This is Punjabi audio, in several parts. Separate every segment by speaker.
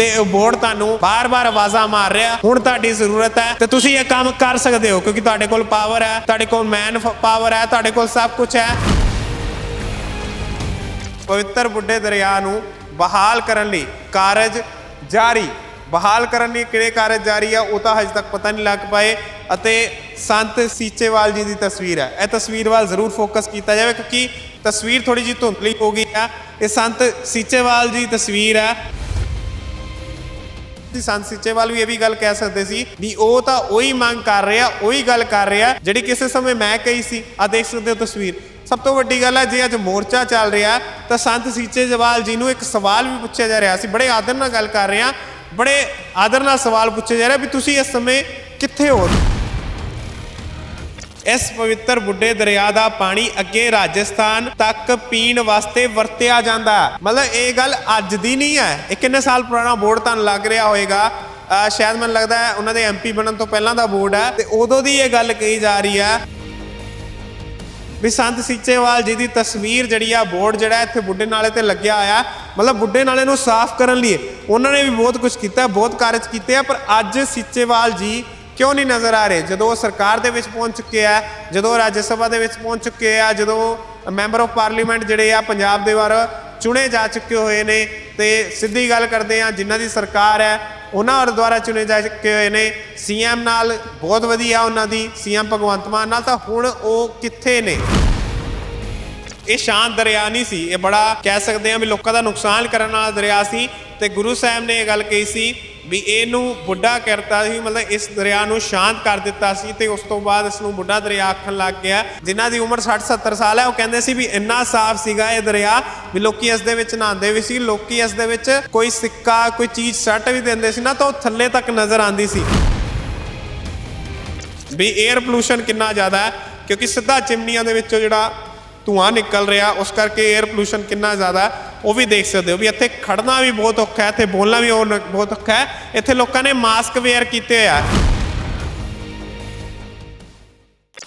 Speaker 1: ਤੇ ਉਹ ਬੋਰਡ ਤੁਹਾਨੂੰ ਬਾਰ-ਬਾਰ ਆਵਾਜ਼ਾਂ ਮਾਰ ਰਿਹਾ। ਹੁਣ ਤੁਹਾਡੀ ਜ਼ਰੂਰਤ ਹੈ ਤੇ ਤੁਸੀਂ ਇਹ ਕੰਮ ਕਰ ਸਕਦੇ ਹੋ ਕਿਉਂਕਿ ਤੁਹਾਡੇ ਕੋਲ ਪਾਵਰ ਹੈ, ਤੁਹਾਡੇ ਕੋਲ ਮੈਨ ਪਾਵਰ ਹੈ, ਤੁਹਾਡੇ ਕੋਲ ਸਭ ਕੁਝ ਹੈ। ਪਵਿੱਤਰ ਬੁੱਢੇ ਦਰਿਆ ਨੂੰ ਬਹਾਲ ਕਰਨ ਲਈ ਕਾਰਜ ਜਾਰੀ। ਬਹਾਲ ਕਰਨ ਲਈ ਕਿਹੜੇ ਕਾਰਜ ਜਾਰੀ ਆ, ਉਹ ਤਾਂ ਹਜੇ ਤੱਕ ਪਤਾ ਨਹੀਂ ਲੱਗ ਪਾਏ ਅਤੇ ਸੰਤ ਸੀਚੇਵਾਲ ਜੀ ਦੀ ਤਸਵੀਰ ਹੈ। ਇਹ ਤਸਵੀਰ ਵੱਲ ਜ਼ਰੂਰ ਫੋਕਸ ਕੀਤਾ ਜਾਵੇ ਕਿਉਂਕਿ ਤਸਵੀਰ ਥੋੜੀ ਜਿਹੀ ਧੁੰਦਲੀ ਹੋ ਗਈ ਆ। ਇਹ ਸੰਤ ਸੀਚੇਵਾਲ ਜੀ ਤਸਵੀਰ ਹੈ। ਸੀ ਸੰਤ ਸੀਚੇਵਾਲ ਵੀ ਇਹ ਵੀ ਗੱਲ ਕਹਿ ਸਕਦੇ ਸੀ ਵੀ ਉਹ ਤਾਂ ਉਹੀ ਮੰਗ ਕਰ ਰਿਹਾ, ਉਹੀ ਗੱਲ ਕਰ ਰਿਹਾ ਜਿਹੜੀ ਕਿਸੇ ਸਮੇਂ ਮੈਂ ਕਹੀ ਸੀ ਆ ਦੇਖ ਸਕਦੇ ਹੋ ਤਸਵੀਰ। ਸਭ ਤੋਂ ਵੱਡੀ ਗੱਲ ਹੈ, ਜੇ ਅੱਜ ਮੋਰਚਾ ਚੱਲ ਰਿਹਾ, ਤਾਂ ਸੰਤ ਸੀਚੇ ਜਵਾਲ ਜੀ ਨੂੰ ਇੱਕ ਸਵਾਲ ਵੀ ਪੁੱਛਿਆ ਜਾ ਰਿਹਾ ਸੀ, ਬੜੇ ਆਦਰ ਨਾਲ ਗੱਲ ਕਰ ਰਹੇ ਹਾਂ, ਬੜੇ ਆਦਰ ਨਾਲ ਸਵਾਲ ਪੁੱਛਿਆ ਜਾ ਰਿਹਾ ਵੀ ਤੁਸੀਂ ਇਸ ਸਮੇਂ ਕਿੱਥੇ ਹੋ? ਇਸ ਪਵਿੱਤਰ ਬੁੱਢੇ ਦਰਿਆ ਦਾ ਪਾਣੀ ਅੱਗੇ ਰਾਜਸਥਾਨ ਤੱਕ ਪੀਣ ਵਾਸਤੇ ਵਰਤਿਆ ਜਾਂਦਾ ਹੈ। ਮਤਲਬ ਇਹ ਗੱਲ ਅੱਜ ਦੀ ਨਹੀਂ ਹੈ। ਇਹ ਕਿੰਨੇ ਸਾਲ ਪੁਰਾਣਾ ਬੋਰਡ ਤੁਹਾਨੂੰ ਲੱਗ ਰਿਹਾ ਹੋਵੇਗਾ ਸ਼ਾਇਦ ਮੈਨੂੰ ਲੱਗਦਾ ਹੈ ਉਹਨਾਂ ਦੇ ਐਮਪੀ ਬਣਨ ਤੋਂ ਪਹਿਲਾਂ ਦਾ ਬੋਰਡ ਹੈ ਤੇ ਉਦੋਂ ਦੀ ਇਹ ਗੱਲ ਕਹੀ ਜਾ ਰਹੀ ਹੈ ਵੀ ਸੰਤ ਸੀਚੇਵਾਲ ਜੀ ਦੀ ਤਸਵੀਰ ਜਿਹੜੀ ਆ, ਬੋਰਡ ਜਿਹੜਾ ਇੱਥੇ ਬੁੱਢੇ ਨਾਲੇ ਤੇ ਲੱਗਿਆ ਹੋਇਆ। ਮਤਲਬ ਬੁੱਢੇ ਨਾਲੇ ਨੂੰ ਸਾਫ਼ ਕਰਨ ਲਈ। ਉਹਨਾਂ ਨੇ ਵੀ ਬਹੁਤ ਕੁਝ ਕੀਤਾ, ਬਹੁਤ ਕਾਰਜ ਕੀਤੇ ਆ, ਪਰ ਅੱਜ ਸੀਚੇਵਾਲ ਜੀ ਕਿਉਂ ਨਹੀਂ ਨਜ਼ਰ ਆ ਰਹੇ? ਜਦੋਂ ਉਹ ਸਰਕਾਰ ਦੇ ਵਿੱਚ ਪਹੁੰਚ ਚੁੱਕੇ ਆ, ਜਦੋਂ ਰਾਜ ਸਭਾ ਦੇ ਵਿੱਚ ਪਹੁੰਚ ਚੁੱਕੇ ਆ, ਜਦੋਂ ਮੈਂਬਰ ਆਫ ਪਾਰਲੀਮੈਂਟ ਜਿਹੜੇ ਆ ਪੰਜਾਬ ਦੇ ਵਾਰ ਚੁਣੇ ਜਾ ਚੁੱਕੇ ਹੋਏ ਨੇ ਤੇ ਸਿੱਧੀ ਗੱਲ ਕਰਦੇ ਆ, ਜਿਨ੍ਹਾਂ ਦੀ ਸਰਕਾਰ ਹੈ, ਉਹਨਾਂ ਦੁਆਰਾ ਚੁਣੇ ਜਾ ਚੁੱਕੇ ਹੋਏ ਨੇ। ਸੀਐਮ ਨਾਲ ਬਹੁਤ ਵਧੀਆ ਉਹਨਾਂ ਦੀ, ਸੀਐਮ ਭਗਵੰਤ ਮਾਨ ਨਾਲ ਤਾਂ ਹੁਣ ਉਹ ਕਿੱਥੇ ਨੇ? ਇਹ ਸ਼ਾਂਤ ਦਰਿਆ ਨਹੀਂ ਸੀ, ਇਹ ਬੜਾ ਕਹਿ ਸਕਦੇ ਆ ਵੀ ਲੋਕਾਂ ਦਾ ਨੁਕਸਾਨ ਕਰਨ ਵਾਲਾ ਦਰਿਆ ਸੀ ਤੇ ਗੁਰੂ ਸਾਹਿਬ ਨੇ ਇਹ ਗੱਲ ਕਹੀ ਸੀ ਵੀ ਇਹਨੂੰ ਬੁੱਢਾ ਕਰਤਾ ਸੀ, ਮਤਲਬ ਇਸ ਦਰਿਆ ਨੂੰ ਸ਼ਾਂਤ ਕਰ ਦਿੱਤਾ ਸੀ ਤੇ ਉਸ ਤੋਂ ਬਾਅਦ ਇਸ ਨੂੰ ਬੁੱਢਾ ਦਰਿਆ ਆਖਣ ਲੱਗ ਗਿਆ। ਜਿਨ੍ਹਾਂ ਦੀ ਉਮਰ 60 70 ਸਾਲ ਹੈ, ਉਹ ਕਹਿੰਦੇ ਸੀ ਵੀ ਇੰਨਾ ਸਾਫ਼ ਸੀਗਾ ਇਹ ਦਰਿਆ ਵੀ ਲੋਕੀ ਇਸ ਦੇ ਵਿੱਚ ਨਹਾਉਂਦੇ ਵੀ ਸੀ, ਲੋਕੀ ਇਸ ਦੇ ਵਿੱਚ ਕੋਈ ਸਿੱਕਾ, ਕੋਈ ਚੀਜ਼, ਸੱਟ ਵੀ ਦਿੰਦੇ ਸੀ ਨਾ, ਤਾਂ ਉਹ ਥੱਲੇ ਤੱਕ ਨਜ਼ਰ ਆਉਂਦੀ ਸੀ। ਵੀ 에ਅਰ ਪੋਲੂਸ਼ਨ ਕਿੰਨਾ ਜ਼ਿਆਦਾ ਹੈ, ਕਿਉਂਕਿ ਸਿੱਧਾ ਚਿਮਨੀਆਂ ਦੇ ਵਿੱਚੋਂ ਜਿਹੜਾ ਧੂਆਂ ਨਿਕਲ ਰਿਹਾ, ਉਸ ਕਰਕੇ 에ਅਰ ਪੋਲੂਸ਼ਨ ਕਿੰਨਾ ਜ਼ਿਆਦਾ ਹੈ। ਉਹ ਵੀ ਦੇਖ ਸਕਦੇ ਹੋ ਵੀ ਇੱਥੇ ਖੜਨਾ ਵੀ ਬਹੁਤ ਔਖਾ ਹੈ, ਇੱਥੇ ਬੋਲਣਾ ਵੀ ਹੋਰ ਬਹੁਤ ਔਖਾ ਹੈ। ਇੱਥੇ ਲੋਕਾਂ ਨੇ ਮਾਸਕ ਵੇਅਰ ਕੀਤੇ ਹੋਇਆ ਹੈ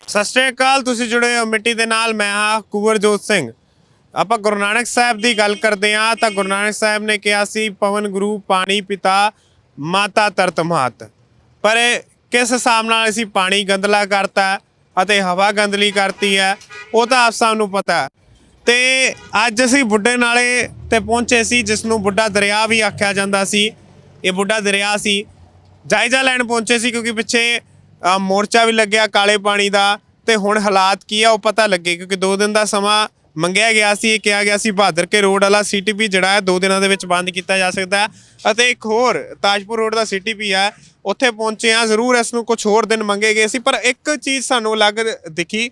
Speaker 1: ਸਤਿ ਸ਼੍ਰੀ ਅਕਾਲ, ਤੁਸੀਂ ਜੁੜੇ ਹੋ ਮਿੱਟੀ ਦੇ ਨਾਲ, ਮੈਂ ਹਾਂ ਕੁਵਰਜੋਤ ਸਿੰਘ। ਆਪਾਂ ਗੁਰੂ ਨਾਨਕ ਸਾਹਿਬ ਦੀ ਗੱਲ ਕਰਦੇ ਹਾਂ, ਤਾਂ ਗੁਰੂ ਨਾਨਕ ਸਾਹਿਬ ਨੇ ਕਿਹਾ ਸੀ, ਪਵਨ ਗੁਰੂ, ਪਾਣੀ ਪਿਤਾ, ਮਾਤਾ ਤਰਤ ਮਾਤ ਪਰ ਕਿਸ ਹਿਸਾਬ ਨਾਲ ਅਸੀਂ ਪਾਣੀ ਗੰਦਲਾ ਕਰਤਾ ਅਤੇ ਹਵਾ ਗੰਦਲੀ ਕਰਤੀ ਹੈ, ਉਹ ਤਾਂ ਆਪ ਸਭ ਨੂੰ ਪਤਾ ਤੇ ਅੱਜ ਅਸੀਂ ਬੁੱਢੇ ਨਾਲੇ ਤੇ ਪਹੁੰਚੇ ਸੀ ਜਿਸ ਨੂੰ ਬੁੱਢਾ ਦਰਿਆ ਵੀ ਆਖਿਆ ਜਾਂਦਾ ਸੀ। ਇਹ ਬੁੱਢਾ ਦਰਿਆ ਸੀ। ਜਾਇਜ਼ਾ ਲੈਣ ਪਹੁੰਚੇ ਸੀ ਕਿਉਂਕਿ ਪਿੱਛੇ ਮੋਰਚਾ ਵੀ ਲੱਗਿਆ ਕਾਲੇ ਪਾਣੀ ਦਾ ਤੇ ਹੁਣ ਹਾਲਾਤ ਕੀ ਆ ਉਹ ਪਤਾ ਲੱਗੇ ਕਿਉਂਕਿ 2 ਦਿਨ ਦਾ ਸਮਾਂ ਮੰਗਿਆ ਗਿਆ ਸੀ, ਇਹ ਕਿਹਾ ਗਿਆ ਸੀ ਬਹਾਦਰ ਕੇ ਰੋਡ ਵਾਲਾ ਸੀਟੀਪੀ ਜਿਹੜਾ ਹੈ 2 ਦਿਨਾਂ ਦੇ ਵਿੱਚ ਬੰਦ ਕੀਤਾ ਜਾ ਸਕਦਾ ਅਤੇ ਇੱਕ ਹੋਰ ਤਾਜਪੁਰ ਰੋਡ ਦਾ ਸੀਟੀਪੀ ਹੈ ਉੱਥੇ ਪਹੁੰਚੇ ਆ ਜ਼ਰੂਰ ਇਸ ਨੂੰ ਕੁਝ ਹੋਰ ਦਿਨ ਮੰਗੇ ਗਏ ਸੀ ਪਰ ਇੱਕ ਚੀਜ਼ ਸਾਨੂੰ ਅਲੱਗ ਦਿਖੀ।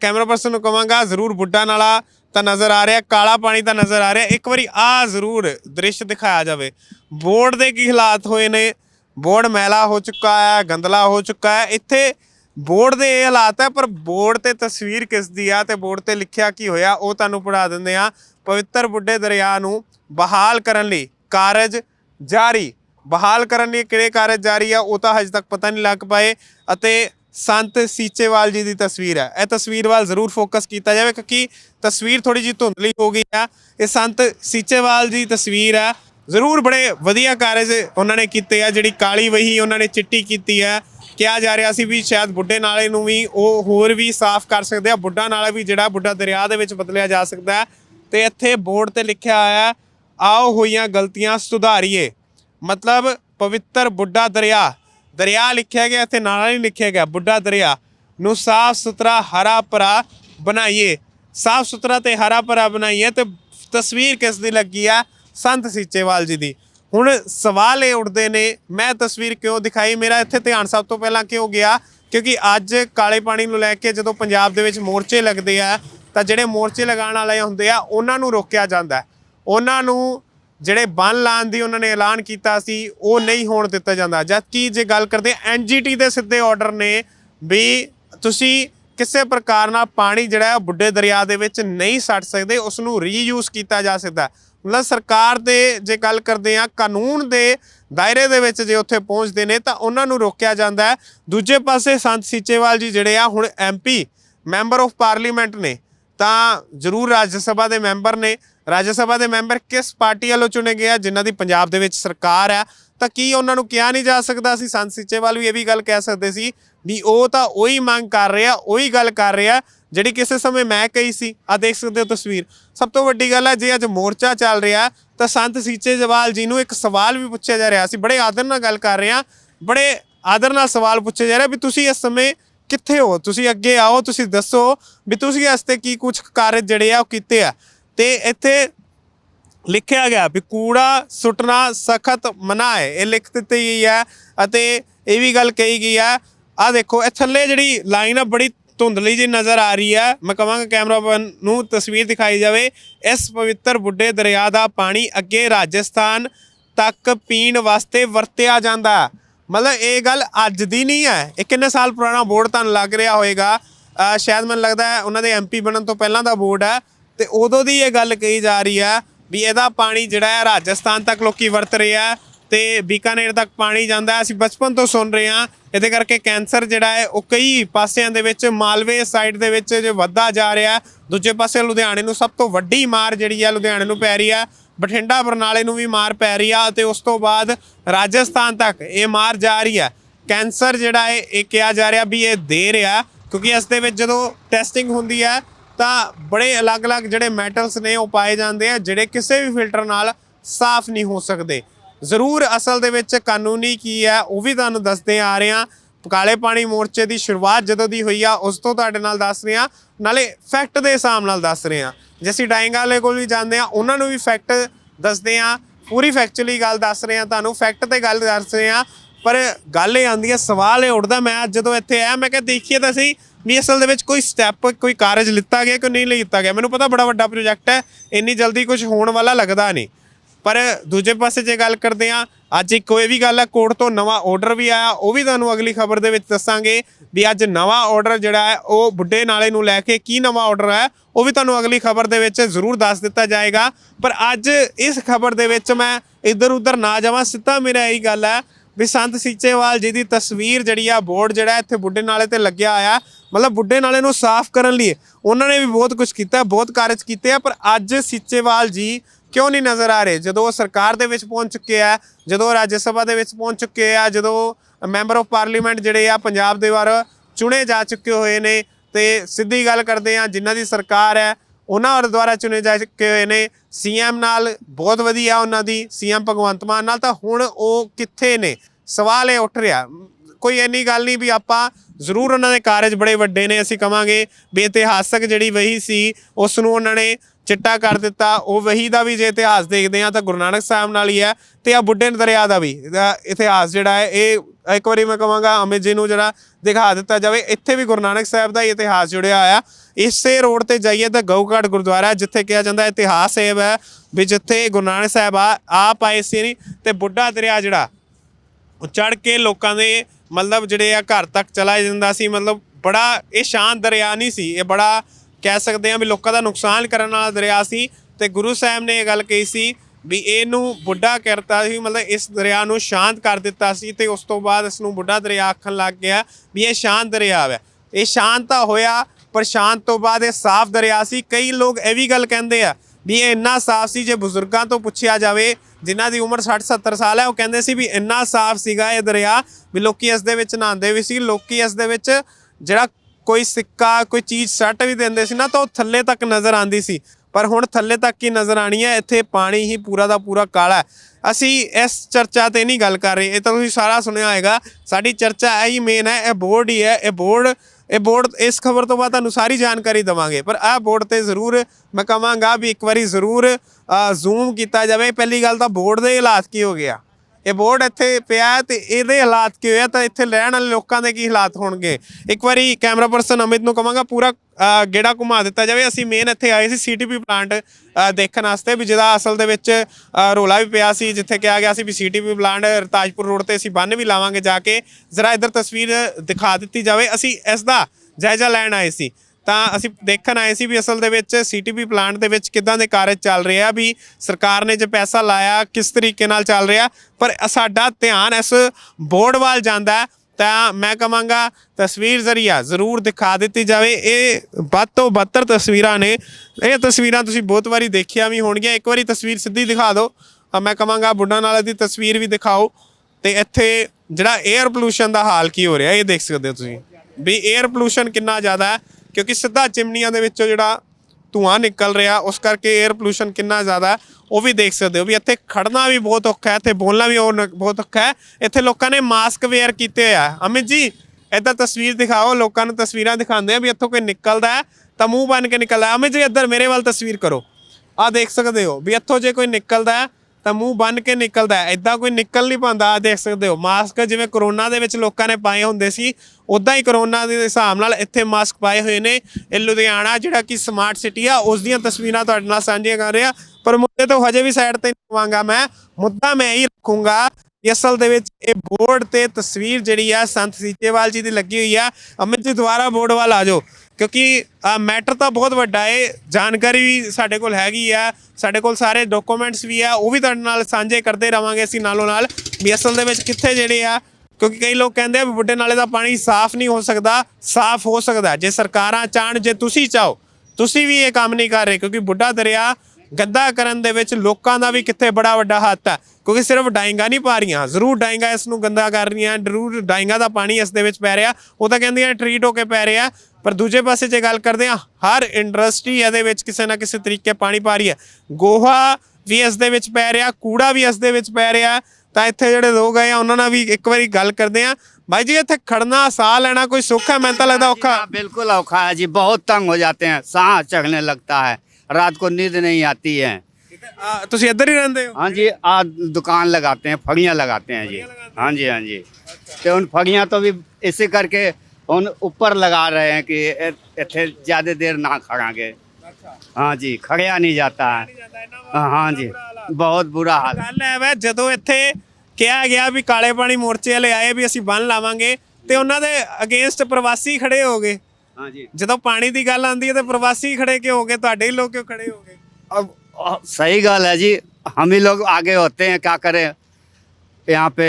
Speaker 1: ਕੈਮਰਾ ਪਰਸਨ ਨੂੰ ਕਵਾਂਗਾ, ਜ਼ਰੂਰ ਬੁੱਢਾ ਨਾਲਾ ਤਾਂ ਨਜ਼ਰ ਆ ਰਿਹਾ, ਕਾਲਾ ਪਾਣੀ ਤਾਂ ਨਜ਼ਰ ਆ ਰਿਹਾ। ਇੱਕ ਵਾਰੀ ਆ ਜ਼ਰੂਰ ਦ੍ਰਿਸ਼ ਦਿਖਾਇਆ ਜਾਵੇ। ਬੋਰਡ ਦੇ ਕੀ ਹਾਲਾਤ ਹੋਏ ਨੇ? ਬੋਰਡ ਮੈਲਾ ਹੋ ਚੁੱਕਾ ਹੈ, ਗੰਦਲਾ ਹੋ ਚੁੱਕਾ ਹੈ। ਇੱਥੇ ਬੋਰਡ ਦੇ ਇਹ ਹਾਲਾਤ ਹੈ, ਪਰ ਬੋਰਡ ਤੇ ਤਸਵੀਰ ਕਿਸ ਦੀ ਆ ਤੇ ਬੋਰਡ ਤੇ ਲਿਖਿਆ ਕੀ ਹੋਇਆ, ਉਹ ਤੁਹਾਨੂੰ ਪੜਾ ਦਿੰਦੇ ਆ ਪਵਿੱਤਰ ਬੁੱਢੇ ਦਰਿਆ ਨੂੰ ਬਹਾਲ ਕਰਨ ਲਈ ਕਾਰਜ ਜਾਰੀ। ਬਹਾਲ ਕਰਨ ਲਈ ਕਿਹੜੇ ਕਾਰਜ ਜਾਰੀ ਆ, ਉਹ ਤਾਂ ਹਜੇ ਤੱਕ ਪਤਾ ਨਹੀਂ ਲੱਗ ਪਾਏ ਅਤੇ ਸੰਤ ਸੀਚੇਵਾਲ ਜੀ ਦੀ ਤਸਵੀਰ ਹੈ। ਇਹ ਤਸਵੀਰ ਵੱਲ ਜ਼ਰੂਰ ਫੋਕਸ ਕੀਤਾ ਜਾਵੇ ਕਿਉਂਕਿ ਤਸਵੀਰ ਥੋੜੀ ਜਿਹੀ ਧੁੰਦਲੀ ਹੋ ਗਈ ਆ। ਇਹ ਸੰਤ ਸੀਚੇਵਾਲ ਜੀ ਦੀ ਤਸਵੀਰ ਹੈ ਜ਼ਰੂਰ ਬੜੇ ਵਧੀਆ ਕਾਰਜ ਉਹਨਾਂ ਨੇ ਕੀਤੇ ਆ, ਜਿਹੜੀ ਕਾਲੀ ਵਹੀ ਉਹਨਾਂ ਨੇ ਚਿੱਟੀ ਕੀਤੀ ਹੈ ਕਿਹਾ ਜਾ ਰਿਹਾ ਸੀ ਵੀ ਸ਼ਾਇਦ ਬੁੱਢੇ ਨਾਲੇ ਨੂੰ ਵੀ ਉਹ ਹੋਰ ਵੀ ਸਾਫ਼ ਕਰ ਸਕਦੇ ਆ। ਬੁੱਢਾ ਨਾਲਾ ਵੀ ਜਿਹੜਾ ਬੁੱਢਾ ਦਰਿਆ ਦੇ ਵਿੱਚ ਬਦਲਿਆ ਜਾ ਸਕਦਾ ਹੈ। ਤੇ ਇੱਥੇ ਬੋਰਡ ਤੇ ਲਿਖਿਆ ਆਇਆ ਆਓ ਹੋਈਆਂ ਗਲਤੀਆਂ ਸੁਧਾਰੀਏ। ਮਤਲਬ ਪਵਿੱਤਰ ਬੁੱਢਾ ਦਰਿਆ ਦਰਿਆ ਲਿਖਿਆ ਗਿਆ, ਇੱਥੇ ਨਾਲਾ ਨਹੀਂ ਲਿਖਿਆ ਗਿਆ, ਬੁੱਢਾ ਦਰਿਆ ਨੂੰ ਸਾਫ਼ ਸੁਥਰਾ ਹਰਾ ਭਰਾ ਬਣਾਈਏ। ਸਾਫ਼ ਸੁਥਰਾ ਤੇ ਹਰਾ ਭਰਾ ਬਣਾਈਏ ਤੇ ਤਸਵੀਰ ਕਿਸ ਦੀ ਲੱਗੀ ਆ? ਸੰਤ ਸੀਚੇਵਾਲ ਜੀ ਦੀ। ਹੁਣ ਸਵਾਲ ਇਹ ਉੱਠਦੇ ਨੇ, ਮੈਂ ਤਸਵੀਰ ਕਿਉਂ ਦਿਖਾਈ? ਮੇਰਾ ਇੱਥੇ ਧਿਆਨ ਸਭ ਤੋਂ ਪਹਿਲਾਂ ਕਿਉਂ ਗਿਆ? ਕਿਉਂਕਿ ਅੱਜ ਕਾਲੇ ਪਾਣੀ ਨੂੰ ਲੈ ਕੇ ਜਦੋਂ ਪੰਜਾਬ ਦੇ ਵਿੱਚ ਮੋਰਚੇ ਲੱਗਦੇ ਆ, ਤਾਂ ਜਿਹੜੇ ਮੋਰਚੇ ਲਗਾਉਣ ਵਾਲੇ ਹੁੰਦੇ ਆ, ਉਹਨਾਂ ਨੂੰ ਰੋਕਿਆ ਜਾਂਦਾ। ਉਹਨਾਂ ਨੂੰ ਜਿਹੜੇ ਬੰਨ ਲਾਉਣ ਦੀ ਉਹਨਾਂ ਨੇ ਐਲਾਨ ਕੀਤਾ ਸੀ, ਉਹ ਨਹੀਂ ਹੋਣ ਦਿੱਤਾ ਜਾਂਦਾ। ਜਦਕਿ ਜੇ ਗੱਲ ਕਰਦੇ ਐਨਜੀਟੀ ਦੇ ਸਿੱਧੇ ਆਰਡਰ ਨੇ ਵੀ ਤੁਸੀਂ ਕਿਸੇ ਪ੍ਰਕਾਰ ਨਾਲ ਪਾਣੀ ਜਿਹੜਾ ਹੈ ਬੁੱਢੇ ਦਰਿਆ ਦੇ ਵਿੱਚ ਨਹੀਂ ਛੱਡ ਸਕਦੇ, ਉਸ ਨੂੰ ਰੀਯੂਜ਼ ਕੀਤਾ ਜਾ ਸਕਦਾ ਮਤਲਬ ਸਰਕਾਰ ਦੇ ਜੇ ਗੱਲ ਕਰਦੇ ਆ ਕਾਨੂੰਨ ਦੇ ਦਾਇਰੇ ਦੇ ਵਿੱਚ ਜੇ ਉੱਥੇ ਪਹੁੰਚਦੇ ਨੇ, ਤਾਂ ਉਹਨਾਂ ਨੂੰ ਰੋਕਿਆ ਜਾਂਦਾ ਹੈ। ਦੂਜੇ ਪਾਸੇ ਸੰਤ ਸੀਚੇਵਾਲ ਜੀ ਜਿਹੜੇ ਆ, ਹੁਣ ਐਮਪੀ ਮੈਂਬਰ ਆਫ ਪਾਰਲੀਮੈਂਟ ਨੇ, ਤਾਂ ਜ਼ਰੂਰ ਰਾਜ ਸਭਾ ਦੇ ਮੈਂਬਰ ਨੇ ਰਾਜ ਸਭਾ ਦੇ ਮੈਂਬਰ ਕਿਸ ਪਾਰਟੀ ਵੱਲੋਂ ਚੁਣੇ ਗਏ ਆ, ਜਿਨ੍ਹਾਂ ਦੀ ਪੰਜਾਬ ਦੇ ਵਿੱਚ ਸਰਕਾਰ ਆ? ਤਾਂ ਕੀ ਉਹਨਾਂ ਨੂੰ ਕਿਹਾ ਨਹੀਂ ਜਾ ਸਕਦਾ ਸੀ? ਸੰਤ ਸੀਚੇਵਾਲ ਵੀ ਇਹ ਵੀ ਗੱਲ ਕਹਿ ਸਕਦੇ ਸੀ ਵੀ ਉਹ ਤਾਂ ਉਹੀ ਮੰਗ ਕਰ ਰਿਹਾ ਉਹੀ ਗੱਲ ਕਰ ਰਿਹਾ ਜਿਹੜੀ ਕਿਸੇ ਸਮੇਂ ਮੈਂ ਕਹੀ ਸੀ। ਆ ਦੇਖ ਸਕਦੇ ਹੋ ਤਸਵੀਰ। ਸਭ ਤੋਂ ਵੱਡੀ ਗੱਲ ਹੈ ਜੇ ਅੱਜ ਮੋਰਚਾ ਚੱਲ ਰਿਹਾ, ਤਾਂ ਸੰਤ ਸੀਚੇ ਜਵਾਲ ਜੀ ਨੂੰ ਇੱਕ ਸਵਾਲ ਵੀ ਪੁੱਛਿਆ ਜਾ ਰਿਹਾ ਸੀ। ਬੜੇ ਆਦਰ ਨਾਲ ਗੱਲ ਕਰ ਰਹੇ ਆ, ਬੜੇ ਆਦਰ ਨਾਲ ਸਵਾਲ ਪੁੱਛਿਆ ਜਾ ਰਿਹਾ ਵੀ ਤੁਸੀਂ ਇਸ ਸਮੇਂ ਕਿੱਥੇ ਹੋ? ਤੁਸੀਂ ਅੱਗੇ ਆਓ, ਤੁਸੀਂ ਦੱਸੋ ਵੀ ਤੁਸੀਂ ਇਸ ਤੇ ਕੀ ਕੁਝ ਕਾਰਜ ਜਿਹੜੇ ਆ ਉਹ ਕੀਤੇ ਆ। ਤੇ ਇੱਥੇ ਲਿਖਿਆ ਗਿਆ ਵੀ ਕੂੜਾ ਸੁੱਟਣਾ ਸਖਤ ਮਨਾ ਹੈ। ਇਹ ਲਿਖ ਦਿੱਤੀ ਗਈ ਹੈ ਅਤੇ ਇਹ ਵੀ ਗੱਲ ਕਹੀ ਗਈ ਹੈ ਆ ਦੇਖੋ, ਇਹ ਥੱਲੇ ਜਿਹੜੀ ਲਾਈਨ ਆ ਬੜੀ ਧੁੰਦਲੀ ਜੀ ਨਜ਼ਰ ਆ ਰਹੀ ਹੈ। ਮੈਂ ਕਹਾਂਗਾ ਕੈਮਰਾਮੈਨ ਨੂੰ ਤਸਵੀਰ ਦਿਖਾਈ ਜਾਵੇ। ਇਸ ਪਵਿੱਤਰ ਬੁੱਢੇ ਦਰਿਆ ਦਾ ਪਾਣੀ ਅੱਗੇ ਰਾਜਸਥਾਨ ਤੱਕ ਪੀਣ ਵਾਸਤੇ ਵਰਤਿਆ ਜਾਂਦਾ ਮਤਲਬ ਇਹ ਗੱਲ ਅੱਜ ਦੀ ਨਹੀਂ ਹੈ। ਇਹ ਕਿੰਨੇ ਸਾਲ ਪੁਰਾਣਾ ਬੋਰਡ ਤੁਹਾਨੂੰ ਲੱਗ ਰਿਹਾ ਹੋਵੇਗਾ ਸ਼ਾਇਦ ਮੈਨੂੰ ਲੱਗਦਾ ਹੈ ਉਹਨਾਂ ਦੇ ਐਮਪੀ ਬਣਨ ਤੋਂ ਪਹਿਲਾਂ ਦਾ ਬੋਰਡ ਹੈ। ਤੇ ਉਦੋਂ ਦੀ ਇਹ ਗੱਲ ਕਹੀ ਜਾ ਰਹੀ ਹੈ ਵੀ ਇਹਦਾ ਪਾਣੀ ਜਿਹੜਾ ਹੈ ਰਾਜਸਥਾਨ ਤੱਕ ਲੋਕੀ ਵਰਤ ਰਹੇ ਆ ਤੇ ਬੀਕਾਨੇਰ ਤੱਕ ਪਾਣੀ ਜਾਂਦਾ ਅਸੀਂ ਬਚਪਨ ਤੋਂ ਸੁਣ ਰਹੇ ਹਾਂ। ਇਹਦੇ ਕਰਕੇ ਕੈਂਸਰ ਜਿਹੜਾ ਹੈ, ਉਹ ਕਈ ਪਾਸਿਆਂ ਦੇ ਵਿੱਚ, ਮਾਲਵੇ ਸਾਈਡ ਦੇ ਵਿੱਚ ਜੇ ਵੱਧਦਾ ਜਾ ਰਿਹਾ ਦੂਜੇ ਪਾਸੇ ਲੁਧਿਆਣੇ ਨੂੰ ਸਭ ਤੋਂ ਵੱਡੀ ਮਾਰ ਜਿਹੜੀ ਹੈ, ਲੁਧਿਆਣੇ ਨੂੰ ਪੈ ਰਹੀ ਹੈ ਬਠਿੰਡਾ, ਬਰਨਾਲੇ ਨੂੰ ਵੀ ਮਾਰ ਪੈ ਰਹੀ ਆ ਤੇ ਉਸ ਤੋਂ ਬਾਅਦ ਰਾਜਸਥਾਨ ਤੱਕ ਇਹ ਮਾਰ ਜਾ ਰਹੀ ਹੈ ਕੈਂਸਰ ਜਿਹੜਾ ਹੈ, ਇਹ ਕਿਹਾ ਜਾ ਰਿਹਾ ਵੀ ਇਹ ਦੇ ਰਿਹਾ ਕਿਉਂਕਿ ਇਸ ਦੇ ਵਿੱਚ ਜਦੋਂ ਟੈਸਟਿੰਗ ਹੁੰਦੀ ਹੈ ਤਾਂ ਬੜੇ ਅਲੱਗ-ਅਲੱਗ ਜਿਹੜੇ ਮੈਟਲਸ ਨੇ ਉਹ ਪਾਏ ਜਾਂਦੇ ਆ, ਜਿਹੜੇ ਕਿਸੇ ਵੀ ਫਿਲਟਰ ਨਾਲ ਸਾਫ਼ ਨਹੀਂ ਹੋ ਸਕਦੇ। ਜ਼ਰੂਰ ਅਸਲ ਦੇ ਵਿੱਚ ਕਾਨੂੰਨੀ ਕੀ ਹੈ, ਉਹ ਵੀ ਤੁਹਾਨੂੰ ਦੱਸਦੇ ਆ ਰਹੇ ਹਾਂ। ਕਾਲੇ ਪਾਣੀ ਮੋਰਚੇ ਦੀ ਸ਼ੁਰੂਆਤ ਜਦੋਂ ਦੀ ਹੋਈ ਆ, ਉਸ ਤੋਂ ਤੁਹਾਡੇ ਨਾਲ ਦੱਸ ਰਹੇ ਹਾਂ। ਨਾਲੇ ਫੈਕਟ ਦੇ ਹਿਸਾਬ ਨਾਲ ਦੱਸ ਰਹੇ ਹਾਂ। ਜੇ ਅਸੀਂ ਡਾਇੰਗਾ ਵਾਲੇ ਕੋਲ ਵੀ ਜਾਂਦੇ ਆ ਉਹਨਾਂ ਨੂੰ ਵੀ ਫੈਕਟ ਦੱਸਦੇ ਆ ਪੂਰੀ ਫੈਕਚੁਅਲੀ ਗੱਲ ਦੱਸ ਰਹੇ ਆ ਤੁਹਾਨੂੰ ਫੈਕਟ ਤੇ ਗੱਲ ਦੱਸ ਰਹੇ ਆ ਪਰ ਗੱਲ ਇਹ ਆਉਂਦੀ ਹੈ, ਸਵਾਲ ਇਹ ਉੱਠਦਾ, ਮੈਂ ਅੱਜ ਜਦੋਂ ਇੱਥੇ ਆਇਆ, ਮੈਂ ਕਿਹਾ, ਦੇਖੀਏ ਤਾਂ ਸਹੀ ਵੀ ਅਸਲ ਦੇ ਵਿੱਚ ਕੋਈ ਸਟੈਪ ਕੋਈ ਕਾਰਜ ਲਿੱਤਾ ਗਿਆ ਕਿ ਨਹੀਂ ਲਿੱਤਾ ਗਿਆ? ਮੈਨੂੰ ਪਤਾ ਬੜਾ ਵੱਡਾ ਪ੍ਰੋਜੈਕਟ ਹੈ, ਇੰਨੀ ਜਲਦੀ ਕੁਝ ਹੋਣ ਵਾਲਾ ਲੱਗਦਾ ਨਹੀਂ। ਪਰ ਦੂਜੇ ਪਾਸੇ ਜੇ ਗੱਲ ਕਰਦੇ ਆ ਅੱਜ ਇੱਕ ਕੋਈ ਵੀ ਗੱਲ ਹੈ ਕੋਰਟ ਤੋਂ ਨਵਾਂ ਆਰਡਰ ਵੀ ਆਇਆ, ਉਹ ਵੀ ਤੁਹਾਨੂੰ ਅਗਲੀ ਖਬਰ ਦੇ ਵਿੱਚ ਦੱਸਾਂਗੇ ਵੀ ਅੱਜ ਨਵਾਂ ਆਰਡਰ ਜਿਹੜਾ ਹੈ, ਉਹ ਬੁੱਢੇ ਨਾਲੇ ਨੂੰ ਲੈ ਕੇ ਕੀ ਨਵਾਂ ਆਰਡਰ ਹੈ ਉਹ ਵੀ ਤੁਹਾਨੂੰ ਅਗਲੀ ਖਬਰ ਦੇ ਵਿੱਚ ਜ਼ਰੂਰ ਦੱਸ ਦਿੱਤਾ ਜਾਏਗਾ। ਪਰ ਅੱਜ ਇਸ ਖਬਰ ਦੇ ਵਿੱਚ ਮੈਂ ਇੱਧਰ ਉੱਧਰ ਨਾ ਜਾਵਾਂ, ਸਿੱਧਾ ਮੇਰਾ ਇਹੀ ਗੱਲ ਹੈ ਵੀ ਸੰਤ ਸੀਚੇਵਾਲ ਜੀ ਦੀ ਤਸਵੀਰ ਜਿਹੜੀ ਆ, ਬੋਰਡ ਜਿਹੜਾ ਇੱਥੇ ਬੁੱਢੇ ਨਾਲੇ ਤੇ ਲੱਗਿਆ ਆਇਆ ਮਤਲਬ ਬੁੱਢੇ ਨਾਲੇ ਨੂੰ ਸਾਫ਼ ਕਰਨ ਲਈ। ਉਹਨਾਂ ਨੇ ਵੀ ਬਹੁਤ ਕੁਝ ਕੀਤਾ, ਬਹੁਤ ਕਾਰਜ ਕੀਤੇ ਆ, ਪਰ ਅੱਜ ਸੀਚੇਵਾਲ ਜੀ ਕਿਉਂ ਨਹੀਂ ਨਜ਼ਰ ਆ ਰਹੇ? ਜਦੋਂ ਉਹ ਸਰਕਾਰ ਦੇ ਵਿੱਚ ਪਹੁੰਚ ਚੁੱਕੇ ਆ, ਜਦੋਂ ਰਾਜ ਸਭਾ ਦੇ ਵਿੱਚ ਪਹੁੰਚ ਚੁੱਕੇ ਆ, ਜਦੋਂ ਮੈਂਬਰ ਆਫ ਪਾਰਲੀਮੈਂਟ ਜਿਹੜੇ ਆ, ਪੰਜਾਬ ਦੇ ਵਾਰ ਚੁਣੇ ਜਾ ਚੁੱਕੇ ਹੋਏ ਨੇ, ਤੇ ਸਿੱਧੀ ਗੱਲ ਕਰਦੇ ਆ, ਜਿਨ੍ਹਾਂ ਦੀ ਸਰਕਾਰ ਹੈ ਉਹਨਾਂ ਔਰ ਦੁਆਰਾ ਚੁਣੇ ਜਾ ਚੁੱਕੇ ਹੋਏ ਨੇ। ਸੀਐਮ ਨਾਲ ਬਹੁਤ ਵਧੀਆ ਉਹਨਾਂ ਦੀ ਸੀਐਮ ਭਗਵੰਤ ਮਾਨ ਨਾਲ। ਤਾਂ ਹੁਣ ਉਹ ਕਿੱਥੇ ਨੇ? ਸਵਾਲ ਇਹ ਉੱਠ ਰਿਹਾ। ਕੋਈ ਇੰਨੀ ਗੱਲ ਨਹੀਂ ਵੀ ਆਪਾਂ ਜ਼ਰੂਰ ਉਹਨਾਂ ਦੇ ਕਾਰਜ ਬੜੇ ਵੱਡੇ ਨੇ, ਅਸੀਂ ਕਵਾਂਗੇ ਵੀ ਇਤਿਹਾਸਕ ਜਿਹੜੀ ਵਹੀ ਸੀ ਉਸ ਨੂੰ ਉਹਨਾਂ ਨੇ ਚਿੱਟਾ ਕਰ ਦਿੱਤਾ, ਉਹ ਵਹੀ ਦਾ ਵੀ ਜੇ ਇਤਿਹਾਸ ਦੇਖਦੇ ਆ ਤਾਂ ਗੁਰੂ ਨਾਨਕ ਸਾਹਿਬ ਨਾਲ ਹੀ ਹੈ ਤੇ ਆ ਬੁੱਢੇ ਦਰਿਆ ਦਾ ਵੀ ਇਤਿਹਾਸ ਜਿਹੜਾ ਹੈ, ਇਹ ਇੱਕ ਵਾਰੀ ਮੈਂ ਕਹਾਂਗਾ ਅਮਿਤ ਜੀ ਨੂੰ ਜਿਹੜਾ ਦਿਖਾ ਦਿੱਤਾ ਜਾਵੇ, ਇੱਥੇ ਵੀ ਗੁਰੂ ਨਾਨਕ ਸਾਹਿਬ ਦਾ ਹੀ ਇਤਿਹਾਸ ਜੁੜਿਆ ਹੋਇਆ। ਇਸੇ ਰੋਡ ਤੇ ਜਾਈਏ ਤਾਂ ਗਊਘਾਟ ਗੁਰਦੁਆਰਾ ਜਿੱਥੇ ਕਿਹਾ ਜਾਂਦਾ ਇਤਿਹਾਸ ਇਹ ਹੈ, ਵੀ ਜਿੱਥੇ ਗੁਰੂ ਨਾਨਕ ਸਾਹਿਬ ਆ, ਆਪ ਆਏ ਸੀ ਤੇ ਬੁੱਢਾ ਦਰਿਆ ਜਿਹੜਾ, ਉਹ ਚੜ ਕੇ ਲੋਕਾਂ ਦੇ ਮਤਲਬ ਜਿਹੜੇ ਆ ਘਰ ਤੱਕ ਚਲਾ ਜਾਂਦਾ ਸੀ, ਮਤਲਬ ਬੜਾ, ਇਹ ਸ਼ਾਂਤ ਦਰਿਆ ਨਹੀਂ ਸੀ, ਇਹ ਬੜਾ ਕਹਿ ਸਕਦੇ ਆ ਵੀ ਲੋਕਾਂ ਦਾ ਨੁਕਸਾਨ ਕਰਨ ਵਾਲਾ ਦਰਿਆ ਸੀ ਤੇ ਗੁਰੂ ਸਾਹਿਬ ਨੇ ਇਹ ਗੱਲ ਕਹੀ ਸੀ ਵੀ ਇਹਨੂੰ ਬੁੱਢਾ ਕਰਤਾ ਸੀ, ਮਤਲਬ ਇਸ ਦਰਿਆ ਨੂੰ ਸ਼ਾਂਤ ਕਰ ਦਿੱਤਾ ਸੀ ਤੇ ਉਸ ਤੋਂ ਬਾਅਦ ਇਸ ਨੂੰ ਬੁੱਢਾ ਦਰਿਆ ਆਖਣ ਲੱਗ ਗਿਆ ਵੀ ਇਹ ਸ਼ਾਂਤ ਦਰਿਆ ਹੈ ਇਹ ਸ਼ਾਂਤ ਤਾਂ ਹੋਇਆ, ਪਰ ਸ਼ਾਂਤ ਤੋਂ ਬਾਅਦ ਇਹ ਸਾਫ਼ ਦਰਿਆ ਸੀ। ਕਈ ਲੋਕ ਇਹ ਵੀ ਗੱਲ ਕਹਿੰਦੇ ਆ ਵੀ ਇਹ ਇੰਨਾ ਸਾਫ਼ ਸੀ ਜੇ ਬਜ਼ੁਰਗਾਂ ਤੋਂ ਪੁੱਛਿਆ ਜਾਵੇ, ਜਿਨ੍ਹਾਂ ਦੀ ਉਮਰ 60 70 ਸਾਲ ਹੈ, ਉਹ ਕਹਿੰਦੇ ਸੀ ਵੀ ਇੰਨਾ ਸਾਫ਼ ਸੀਗਾ ਇਹ ਦਰਿਆ ਵੀ ਲੋਕੀ ਇਸ ਦੇ ਵਿੱਚ ਨਹਾਉਂਦੇ ਵੀ ਸੀ, ਲੋਕੀ ਇਸ ਦੇ ਵਿੱਚ ਜਿਹੜਾ ਕੋਈ ਸਿੱਕਾ, ਕੋਈ ਚੀਜ਼ ਸੱਟ ਵੀ ਦਿੰਦੇ ਸੀ, ਨਾ ਤਾਂ ਉਹ ਥੱਲੇ ਤੱਕ ਨਜ਼ਰ ਆਂਦੀ ਸੀ। ਪਰ ਹੁਣ ਥੱਲੇ ਤੱਕ ਹੀ ਨਜ਼ਰ ਆਣੀ ਹੈ, ਇੱਥੇ ਪਾਣੀ ਹੀ ਪੂਰਾ ਦਾ ਪੂਰਾ ਕਾਲਾ ਅਸੀਂ ਇਸ ਚਰਚਾ ਤੇ ਨਹੀਂ ਗੱਲ ਕਰ ਰਹੇ। ਇਹ ਤਾਂ ਤੁਸੀਂ ਸਾਰਾ ਸੁਣਿਆ ਹੋਏਗਾ। ਸਾਡੀ ਚਰਚਾ ਇਹ ਹੀ ਮੇਨ ਹੈ, ਇਹ ਬੋਰਡ ਹੀ ਹੈ। ਇਹ ਬੋਰਡ ਇਹ ਬੋਰਡ ਇਸ ਖਬਰ ਤੋਂ ਬਾਅਦ ਤੁਹਾਨੂੰ ਸਾਰੀ ਜਾਣਕਾਰੀ ਦਵਾਂਗੇ। ਪਰ ਆਹ ਬੋਰਡ ਤੇ ਜ਼ਰੂਰ ਮੈਂ ਕਹਾਂਗਾ ਵੀ ਇੱਕ ਵਾਰੀ ਜ਼ਰੂਰ ਜ਼ੂਮ ਕੀਤਾ ਜਾਵੇ। ਪਹਿਲੀ ਗੱਲ ਤਾਂ ਬੋਰਡ ਦੇ ਹਾਲਾਤ ਕੀ ਹੋ ਗਿਆ ਇਹ ਬੋਰਡ ਇੱਥੇ ਪਿਆ ਹੈ ਤੇ ਇਹਦੇ ਹਾਲਾਤ ਕੀ ਹੋਇਆ ਤਾਂ ਇੱਥੇ ਰਹਿਣ ਵਾਲੇ ਲੋਕਾਂ ਦੇ ਕੀ ਹਾਲਾਤ ਹੋਣਗੇ? ਇੱਕ ਵਾਰੀ ਕੈਮਰਾ ਪਰਸਨ ਅਮਿਤ ਨੂੰ ਕਹਾਂਗਾ ਪੂਰਾ ਗੇੜਾ ਘੁਮਾ ਦਿੱਤਾ ਜਾਵੇ। ਅਸੀਂ ਮੇਨ ਇੱਥੇ ਆਏ ਸੀ ਸੀਟੀਪੀ ਪਲਾਂਟ ਦੇਖਣ ਵਾਸਤੇ ਵੀ ਜਿਹਦਾ ਅਸਲ ਦੇ ਵਿੱਚ ਰੋਲਾ ਵੀ ਪਿਆ ਸੀ, ਜਿੱਥੇ ਕਿਹਾ ਗਿਆ ਸੀ ਵੀ ਸੀਟੀਪੀ ਪਲਾਂਟ ਰਤਾਜਪੁਰ ਰੋਡ ਤੇ ਅਸੀਂ ਬੰਨ ਵੀ ਲਾਵਾਂਗੇ ਜਾ ਕੇ। ਜ਼ਰਾ ਇੱਧਰ ਤਸਵੀਰ ਦਿਖਾ ਦਿੱਤੀ ਜਾਵੇ। ਅਸੀਂ ਇਸ ਦਾ ਜਾਇਜ਼ਾ ਲੈਣ ਆਏ ਸੀ। ਤਾਂ ਅਸੀਂ ਦੇਖਣ ਆਏ ਸੀ ਵੀ ਅਸਲ ਦੇ ਵਿੱਚ ਸੀਟੀਪੀ ਪਲਾਂਟ ਦੇ ਵਿੱਚ ਕਿੱਦਾਂ ਦੇ ਕਾਰਜ ਚੱਲ ਰਹੇ ਆ, ਵੀ ਸਰਕਾਰ ਨੇ ਜੇ ਪੈਸਾ ਲਾਇਆ, ਕਿਸ ਤਰੀਕੇ ਨਾਲ ਚੱਲ ਰਿਹਾ? ਪਰ ਸਾਡਾ ਧਿਆਨ ਇਸ ਬੋਰਡ ਵੱਲ ਜਾਂਦਾ ਤਾਂ ਮੈਂ ਕਹਾਂਗਾ, ਤਸਵੀਰ ਜ਼ਰੀਆ ਜ਼ਰੂਰ ਦਿਖਾ ਦਿੱਤੀ ਜਾਵੇ। ਇਹ ਵੱਧ ਤੋਂ ਬੱਤਰ ਤਸਵੀਰਾਂ ਨੇ। ਇਹ ਤਸਵੀਰਾਂ ਤੁਸੀਂ ਬਹੁਤ ਵਾਰੀ ਦੇਖੀਆਂ ਵੀ ਹੋਣਗੀਆਂ। ਇੱਕ ਵਾਰੀ ਤਸਵੀਰ ਸਿੱਧੀ ਦਿਖਾ ਦਿਓ। ਮੈਂ ਕਹਾਂਗਾ, ਬੁੱਢਾ ਨਾਲੇ ਦੀ ਤਸਵੀਰ ਵੀ ਦਿਖਾਓ। ਤੇ ਇੱਥੇ ਜਿਹੜਾ 에ਅਰ ਪੋਲੂਸ਼ਨ ਦਾ ਹਾਲ ਕੀ ਹੋ ਰਿਹਾ, ਇਹ ਦੇਖ ਸਕਦੇ ਹੋ ਤੁਸੀਂ। ਵੀ 에ਅਰ ਪੋਲੂਸ਼ਨ ਕਿੰਨਾ ਜ਼ਿਆਦਾ ਹੈ। ਕਿਉਂਕਿ ਸਿੱਧਾ ਚਿਮਨੀਆਂ ਦੇ ਵਿੱਚੋਂ ਜਿਹੜਾ ਧੂਆਂ ਨਿਕਲ ਰਿਹਾ, ਉਸ ਕਰਕੇ 에ਅਰ ਪੋਲੂਸ਼ਨ ਕਿੰਨਾ ਜ਼ਿਆਦਾ ਉਹ ਵੀ ਦੇਖ ਸਕਦੇ ਹੋ ਵੀ ਇੱਥੇ ਖੜਨਾ ਵੀ ਬਹੁਤ ਔਖਾ ਹੈ, ਇੱਥੇ ਬੋਲਣਾ ਵੀ ਉਹ ਬਹੁਤ ਔਖਾ ਹੈ। ਇੱਥੇ ਲੋਕਾਂ ਨੇ ਮਾਸਕ ਵੇਅਰ ਕੀਤੇ ਹੋਇਆ ਹੈ। ਅਮਿਤ ਜੀ ਇੱਦਾਂ ਤਸਵੀਰ ਦਿਖਾਓ, ਲੋਕਾਂ ਨੂੰ ਤਸਵੀਰਾਂ ਦਿਖਾਉਂਦੇ ਆ ਵੀ ਇੱਥੋਂ ਕੋਈ ਨਿਕਲਦਾ ਹੈ, ਤਾਂ ਮੂੰਹ ਬਨ ਕੇ ਨਿਕਲਦਾ ਅਮਿਤ ਜੀ, ਇੱਧਰ ਮੇਰੇ ਵੱਲ ਤਸਵੀਰ ਕਰੋ। ਆ ਦੇਖ ਸਕਦੇ ਹੋ ਵੀ ਇੱਥੋਂ ਜੇ ਕੋਈ ਨਿਕਲਦਾ ਹੈ ਤਾਂ ਮੂੰਹ ਬੰਨ ਕੇ ਨਿਕਲਦਾ ਹੈ। ਇਦਾਂ ਕੋਈ ਨਿਕਲ ਨਹੀਂ ਪਾਉਂਦਾ। ਆਹ ਦੇਖ ਸਕਦੇ ਹੋ, ਮਾਸਕ ਜਿਵੇਂ ਕਰੋਨਾ ਦੇ ਵਿੱਚ ਲੋਕਾਂ ਨੇ ਪਾਏ ਹੁੰਦੇ ਸੀ ਉਦਾਂ ਹੀ ਕਰੋਨਾ ਦੇ ਹਿਸਾਬ ਨਾਲ ਇੱਥੇ ਮਾਸਕ ਪਾਏ ਹੋਏ ਨੇ। ਇਹ ਲੁਧਿਆਣਾ ਜਿਹੜਾ ਕਿ ਸਮਾਰਟ ਸਿਟੀ ਆ, ਉਸ ਦੀਆਂ ਤਸਵੀਰਾਂ ਤੁਹਾਡੇ ਨਾਲ ਸਾਂਝੀਆਂ ਕਰ ਰਿਹਾ। ਪਰ ਮੁੱਦੇ ਤੋਂ ਹਜੇ ਵੀ ਸਾਈਡ ਤੇ ਨਹੀਂ ਆਵਾਂਗਾ ਮੈਂ। ਮੁੱਦਾ ਮੈਂ ਹੀ ਰੱਖੂੰਗਾ ਅਸਲ ਦੇ ਵਿੱਚ ਇਹ ਬੋਰਡ ਤੇ ਤਸਵੀਰ ਜਿਹੜੀ ਆ, ਸੰਤ ਸੀਚੇਵਾਲ ਜੀ ਦੀ ਲੱਗੀ ਹੋਈ ਆ। ਅਮਿਤ ਜੀ, ਦੁਬਾਰਾ ਬੋਰਡ ਵੱਲ ਆ ਜਾਓ। ਕਿਉਂਕਿ ਮੈਟਰ ਤਾਂ ਬਹੁਤ ਵੱਡਾ ਹੈ ਜਾਣਕਾਰੀ ਵੀ ਸਾਡੇ ਕੋਲ ਹੈਗੀ ਆ। ਸਾਡੇ ਕੋਲ ਸਾਰੇ ਡਾਕੂਮੈਂਟਸ ਵੀ ਆ। ਉਹ ਵੀ ਤੁਹਾਡੇ ਨਾਲ ਸਾਂਝੇ ਕਰਦੇ ਰਵਾਂਗੇ ਅਸੀਂ ਨਾਲੋਂ ਨਾਲ। ਵੀ ਅਸਲ ਦੇ ਵਿੱਚ ਕਿੱਥੇ ਜਿਹੜੇ ਆ, ਕਿਉਂਕਿ ਕਈ ਲੋਕ ਕਹਿੰਦੇ ਆ ਵੀ ਬੁੱਢੇ ਨਾਲੇ ਦਾ ਪਾਣੀ ਸਾਫ਼ ਨਹੀਂ ਹੋ ਸਕਦਾ। ਸਾਫ਼ ਹੋ ਸਕਦਾ। ਜੇ ਸਰਕਾਰਾਂ ਚਾਹਣ, ਜੇ ਤੁਸੀਂ ਚਾਹੋ, ਤੁਸੀਂ ਵੀ ਇਹ ਕੰਮ ਨਹੀਂ ਕਰ ਰਹੇ। ਕਿਉਂਕਿ ਬੁੱਢਾ ਦਰਿਆ ਗੱਦਾ ਕਰਨ ਦੇ ਵਿੱਚ ਲੋਕਾਂ ਦਾ ਵੀ ਕਿੱਥੇ ਬੜਾ ਵੱਡਾ ਹੱਥ ਹੈ ਕਿਉਂਕਿ ਸਿਰਫ ਡਾਈਂਗਾ ਨਹੀਂ ਪਾ ਰਹੀਆਂ। ਜ਼ਰੂਰ ਡਾਈਂਗਾ ਇਸ ਨੂੰ ਗੰਦਾ ਕਰ ਰਹੀਆਂ। ਜ਼ਰੂਰ ਡਾਈਂਗਾ ਦਾ ਪਾਣੀ ਇਸ ਦੇ ਵਿੱਚ ਪੈ ਰਿਹਾ। ਉਹ ਤਾਂ ਕਹਿੰਦੀਆਂ ਟਰੀਟ ਹੋ ਕੇ ਪੈ ਰਿਹਾ ਪਰ ਦੂਜੇ ਪਾਸੇ ਜੇ ਗੱਲ ਕਰਦੇ ਆ ਹਰ ਇੰਡਸਟਰੀ ਇਹਦੇ ਵਿੱਚ ਕਿਸੇ ਨਾ ਕਿਸੇ ਤਰੀਕੇ ਪਾਣੀ ਪਾ ਰਹੀ ਹੈ ਗੋਹਾ ਵੀ ਇਸ ਦੇ ਵਿੱਚ ਪੈ ਰਿਹਾ ਕੂੜਾ ਵੀ ਇਸ ਦੇ ਵਿੱਚ ਪੈ ਰਿਹਾ ਤਾਂ ਇੱਥੇ ਜਿਹੜੇ ਲੋਕ ਆਏ ਆ ਉਹਨਾਂ ਨਾਲ ਵੀ ਇੱਕ ਵਾਰੀ ਗੱਲ ਕਰਦੇ ਆ ਬਾਈ ਜੀ ਇੱਥੇ ਖੜਨਾ ਸਾਹ ਲੈਣਾ ਕੋਈ ਸੁੱਖ ਹੈ ਮੈਨੂੰ ਤਾਂ ਲੱਗਦਾ ਔਖਾ
Speaker 2: हाँ, बिल्कुल औखा है जी बहुत तंग हो जाते हैं सांस चढ़ने लगता है रात को नींद नहीं आती है
Speaker 1: ਆ, ਤੁਸੀਂ ਇੱਧਰ ਹੀ ਰਹਿੰਦੇ ਹੋ
Speaker 2: हाँ जी आज दुकान लगाते हैं फड़ियाँ लगाते हैं जी हाँ जी हाँ जी तो उन फड़ियाँ तो भी इसे करके उन ऊपर लगा रहे हैं कि इ- इत्थे ज़्यादा देर ना खड़ांगे हाँ जी खड़िया नहीं जाता है हाँ हाँ जी बहुत बुरा हाल
Speaker 1: ਗੱਲ ਹੈ ਵੇ ਜਦੋਂ ਇੱਥੇ ਕਿਹਾ ਗਿਆ ਵੀ ਕਾਲੇ ਪਾਣੀ ਮੋਰਚੇ ਵਾਲੇ ਆਏ ਵੀ ਅਸੀਂ ਬੰਨ ਲਾਵਾਂਗੇ ਤੇ ਉਹਨਾਂ ਦੇ ਅਗੇਂਸਟ ਪ੍ਰਵਾਸੀ ਖੜੇ ਹੋ ਗਏ
Speaker 2: हाँ जी
Speaker 1: ਜਦੋਂ ਪਾਣੀ ਦੀ ਗੱਲ ਆਉਂਦੀ ਹੈ ਤੇ ਪ੍ਰਵਾਸੀ ਖੜੇ ਕਿਉਂ ਹੋ ਗਏ ਤੁਹਾਡੇ ਹੀ ਲੋਕ ਕਿਉਂ ਖੜੇ ਹੋ ਗਏ
Speaker 2: अब अब सही गल है जी हम ही लोग आगे होते हैं क्या करें यहाँ पे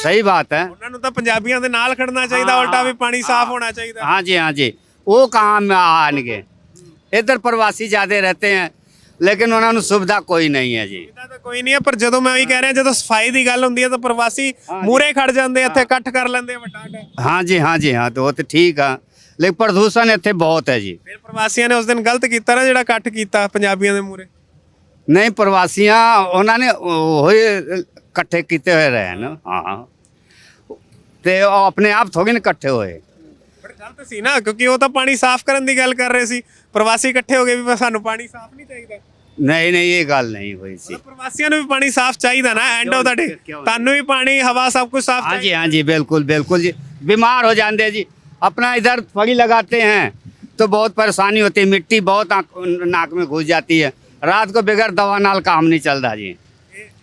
Speaker 2: सही बात है
Speaker 1: ਉਹਨਾਂ ਨੂੰ ਤਾਂ ਪੰਜਾਬੀਆਂ ਦੇ ਨਾਲ ਖੜਨਾ ਚਾਹੀਦਾ ਉਲਟਾ ਵੀ ਪਾਣੀ ਸਾਫ਼ ਹੋਣਾ ਚਾਹੀਦਾ
Speaker 2: हाँ जी हाँ जी वो कहाँ में आएंगे इधर प्रवासी ज़्यादा रहते हैं लेकिन उन्होंने सुविधा कोई नहीं है जी
Speaker 1: ਇਹਦਾ ਤਾਂ ਕੋਈ ਨਹੀਂ ਹੈ ਪਰ ਜਦੋਂ ਮੈਂ ਉਹੀ ਕਹਿ ਰਿਹਾ ਜਦੋਂ ਸਫਾਈ ਦੀ ਗੱਲ ਹੁੰਦੀ ਹੈ ਤਾਂ ਪ੍ਰਵਾਸੀ ਮੂਰੇ ਖੜ ਜਾਂਦੇ ਆ, ਇੱਥੇ ਇਕੱਠ ਕਰ ਲੈਂਦੇ ਆ ਵੱਡਾ ਵੱਡਾ
Speaker 2: हाँ जी हाँ जी हाँ तो वो तो ठीक है लेकिन प्रदूषण इतने बहुत है जी
Speaker 1: ਫਿਰ ਪ੍ਰਵਾਸੀਆਂ ਨੇ ਉਸ ਦਿਨ ਗਲਤ ਕੀਤਾ ਨਾ ਜਿਹੜਾ ਇਕੱਠ ਕੀਤਾ ਪੰਜਾਬੀਆਂ ਦੇ ਮੂਰੇ
Speaker 2: नहीं प्रवासियाँ उन्होंने वही इकट्ठे किए हुए रहे ना हाँ तो वो अपने आप थोड़ी ना इकट्ठे हुए
Speaker 1: ਪਰ ਗਲਤ ਸੀ ਨਾ ਕਿਉਂਕਿ ਉਹ ਤਾਂ ਪਾਣੀ ਸਾਫ਼ ਕਰਨ ਦੀ ਗੱਲ ਕਰ ਰਹੇ ਸੀ ਪ੍ਰਵਾਸੀ ਇਕੱਠੇ ਹੋ ਗਏ ਵੀ ਸਾਨੂੰ ਪਾਣੀ ਸਾਫ਼ ਨਹੀਂ ਚਾਹੀਦਾ
Speaker 2: नहीं नहीं ये गल नहीं हुई सी
Speaker 1: ਮਤਲਬ ਪ੍ਰਵਾਸੀਆਂ ਨੂੰ ਵੀ ਪਾਣੀ ਸਾਫ਼ ਚਾਹੀਦਾ ਨਾ ਐਂਡ ਆਫ ਦਾ ਡੇ
Speaker 2: ਕਿਉਂ?
Speaker 1: ਤੁਹਾਨੂੰ ਵੀ ਪਾਣੀ ਹਵਾ ਸਭ ਕੁਝ ਸਾਫ਼
Speaker 2: हाँ
Speaker 1: ਚਾਹੀਦਾ
Speaker 2: जी हाँ जी बिल्कुल बिल्कुल जी बीमार हो जाते हैं जी अपना इधर फड़ी लगाते हैं तो बहुत परेशानी होती है मिट्टी बहुत आँख- नाक में घुस जाती है रात को बगैर दवा नाल काम नहीं चलता जी
Speaker 1: ਇਹ-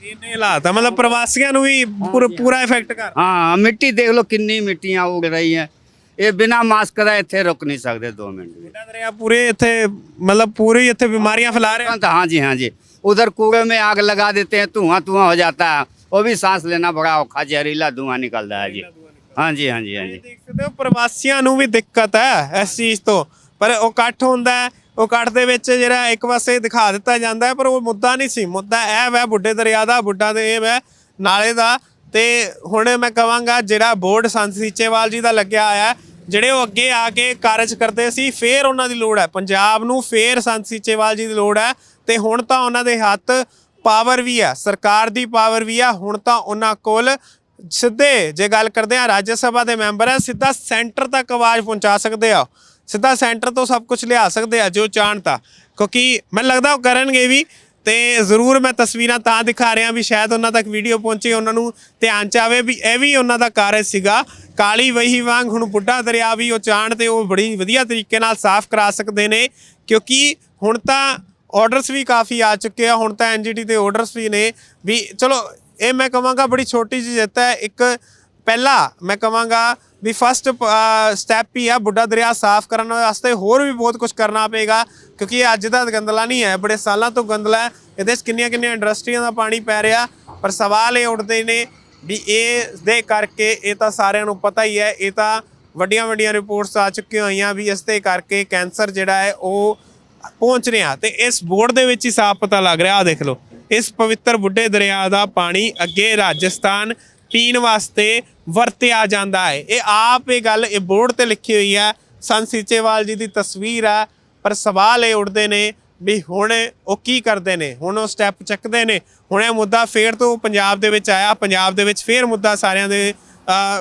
Speaker 1: ਇਹਨੇ ਹਾਲਾਤ ਆ ਮਤਲਬ ਪ੍ਰਵਾਸੀਆਂ ਨੂੰ ਵੀ ਪੂਰਾ ਪੂਰਾ ਇਫੈਕਟ ਕਰ
Speaker 2: हाँ मिट्टी देख लो कितनी मिट्टियाँ उग रही हैं ये बिना मास्क का इतने रुक नहीं सकते दो मिनट भी
Speaker 1: ਵੱਡਾ ਦਰਿਆ ਪੂਰੇ ਇੱਥੇ ਮਤਲਬ ਪੂਰੀ ਇੱਥੇ ਬਿਮਾਰੀਆਂ ਫੈਲਾ ਰਿਹਾ
Speaker 2: तुरंत हाँ जी हाँ जी उधर कूड़े में आग लगा देते हैं धुआं धुआं हो जाता है वो भी सांस लेना बड़ा औखा जहरीला धुआं निकलता है जी हाँ जी हाँ जी हाँ जी
Speaker 1: ਦੇਖ ਸਕਦੇ ਹੋ ਪ੍ਰਵਾਸੀਆਂ ਨੂੰ ਵੀ ਦਿੱਕਤ ਹੈ ਇਸ ਚੀਜ਼ ਤੋਂ ਪਰ ਉਹ ਇਕੱਠ ਹੁੰਦਾ ਹੈ ਉਹ ਇਕੱਠ ਦੇ ਵਿੱਚ ਜਿਹੜਾ ਇੱਕ ਪਾਸੇ ਦਿਖਾ ਦਿੱਤਾ ਜਾਂਦਾ ਪਰ ਉਹ ਮੁੱਦਾ ਨਹੀਂ ਸੀ। ਮੁੱਦਾ ਇਹ ਵੈ, ਬੁੱਢੇ ਦਰਿਆ ਦਾ, ਬੁੱਢਾ ਦੇ ਇਹ ਵੈ, ਨਾਲੇ ਦਾ। ਤੇ ਹੁਣ ਮੈਂ ਕਵਾਂਗਾ, ਜਿਹੜਾ ਬੋਰਡ ਸੰਤ ਸੀਚੇਵਾਲ ਜੀ ਦਾ ਲੱਗਿਆ ਆਇਆ ਜਿਹੜੇ ਉਹ ਅੱਗੇ ਆ ਕੇ ਕਾਰਜ ਕਰਦੇ ਸੀ, ਫੇਰ ਉਹਨਾਂ ਦੀ ਲੋੜ ਹੈ। ਪੰਜਾਬ ਨੂੰ ਫੇਰ ਸੰਤ ਸੀਚੇਵਾਲ ਜੀ ਦੀ ਲੋੜ ਹੈ, ਤੇ ਹੁਣ ਤਾਂ ਉਹਨਾਂ ਦੇ ਹੱਥ ਪਾਵਰ ਵੀ ਹੈ, ਸਰਕਾਰ ਦੀ ਪਾਵਰ ਵੀ ਹੈ। ਹੁਣ ਤਾਂ ਉਹਨਾਂ ਕੋਲ ਸਿੱਧੇ ਜੇ ਗੱਲ ਕਰਦੇ ਆ ਰਾਜ ਸਭਾ ਦੇ ਮੈਂਬਰ ਆ ਸਿੱਧਾ ਸੈਂਟਰ ਤੱਕ ਆਵਾਜ਼ ਪਹੁੰਚਾ ਸਕਦੇ ਆ। ਸਿੱਧਾ ਸੈਂਟਰ ਤੋਂ ਸਭ ਕੁਝ ਲਿਆ ਸਕਦੇ ਆ, ਜੋ ਚਾਹਣ ਤਾਂ। ਕਿਉਂਕਿ ਮੈਨੂੰ ਲੱਗਦਾ ਉਹ ਕਰਨਗੇ ਵੀ, ਤੇ ਜ਼ਰੂਰ ਮੈਂ ਤਸਵੀਰਾਂ ਤਾਂ ਦਿਖਾ ਰਿਹਾ ਵੀ ਸ਼ਾਇਦ ਉਹਨਾਂ ਤੱਕ ਵੀਡੀਓ ਪਹੁੰਚੇ, ਉਹਨਾਂ ਨੂੰ ਧਿਆਨ ਚ ਆਵੇ ਵੀ ਇਹ ਵੀ ਉਹਨਾਂ ਦਾ ਕਾਰਜ ਸੀਗਾ। ਕਾਲੀ ਵਹੀ ਵਾਂਗ ਹੁਣ ਬੁੱਢਾ ਦਰਿਆ ਵੀ ਉਹ ਚਾਹਣ ਤੇ ਉਹ ਬੜੀ ਵਧੀਆ ਤਰੀਕੇ ਨਾਲ ਸਾਫ਼ ਕਰਾ ਸਕਦੇ ਨੇ। ਕਿਉਂਕਿ ਹੁਣ ਤਾਂ ਆਰਡਰਸ ਵੀ ਕਾਫੀ ਆ ਚੁੱਕੇ ਆ, ਹੁਣ ਤਾਂ ਐਨਜੀਟੀ ਦੇ ਆਰਡਰਸ ਵੀ ਨੇ। ਵੀ ਚਲੋ, ਇਹ ਮੈਂ ਕਹਾਂਗਾ ਬੜੀ ਛੋਟੀ ਜਿਹੀ ਜਿੱਤ ਹੈ। ਇੱਕ ਪਹਿਲਾ ਮੈਂ ਕਹਾਂਗਾ ਵੀ ਫਸਟ ਸਟੈਪ ਹੀ ਆ ਬੁੱਢਾ ਦਰਿਆ ਸਾਫ਼ ਕਰਨ ਵਾਸਤੇ, ਹੋਰ ਵੀ ਬਹੁਤ ਕੁਝ ਕਰਨਾ ਪਏਗਾ, ਕਿਉਂਕਿ ਇਹ ਅੱਜ ਦਾ ਗੰਦਲਾ ਨਹੀਂ ਹੈ, ਬੜੇ ਸਾਲਾਂ ਤੋਂ ਗੰਦਲਾ ਹੈ, ਇਹਦੇ 'ਚ ਕਿੰਨੀਆਂ ਕਿੰਨੀਆਂ ਇੰਡਸਟਰੀਆਂ ਦਾ ਪਾਣੀ ਪੈ ਰਿਹਾ, ਪਰ ਸਵਾਲ ਇਹ ਉੱਠਦੇ ਨੇ ਵੀ ਇਹ ਦੇ ਕਰਕੇ ਇਹ ਤਾਂ ਸਾਰਿਆਂ ਨੂੰ ਪਤਾ ਹੀ ਹੈ, ਇਹ ਤਾਂ ਵੱਡੀਆਂ ਵੱਡੀਆਂ ਰਿਪੋਰਟਸ ਆ ਚੁੱਕੀਆਂ ਹੋਈਆਂ ਵੀ ਇਸ ਦੇ ਕਰਕੇ ਕੈਂਸਰ ਜਿਹੜਾ ਹੈ ਉਹ ਪਹੁੰਚ ਰਿਹਾ। ਤੇ ਇਸ ਬੋਰਡ ਦੇ ਵਿੱਚ ਹੀ ਸਾਫ਼ ਪਤਾ ਲੱਗ ਰਿਹਾ ਆ ਦੇਖ ਲਓ, ਇਸ ਪਵਿੱਤਰ ਬੁੱਢੇ ਦਰਿਆ ਦਾ ਪਾਣੀ ਅੱਗੇ ਰਾਜਸਥਾਨ ਪੀਣ ਵਾਸਤੇ ਵਰਤਿਆ ਜਾਂਦਾ ਹੈ। ਇਹ ਆਪ ਇਹ ਗੱਲ ਇਹ ਬੋਰਡ ਤੇ ਲਿਖੀ ਹੋਈ ਹੈ। ਸੰਤ ਸੀਚੇਵਾਲ ਜੀ ਦੀ ਤਸਵੀਰ ਹੈ, ਪਰ ਸਵਾਲ ਇਹ ਉੱਠਦੇ ਨੇ ਵੀ ਹੁਣ ਉਹ ਕੀ ਕਰਦੇ ਨੇ? ਹੁਣ ਉਹ ਸਟੈਪ ਚੱਕਦੇ ਨੇ। ਹੁਣ ਇਹ ਮੁੱਦਾ ਫੇਰ ਤੋਂ ਪੰਜਾਬ ਦੇ ਵਿੱਚ ਆਇਆ, ਪੰਜਾਬ ਦੇ ਵਿੱਚ ਫੇਰ ਮੁੱਦਾ ਸਾਰਿਆਂ ਦੇ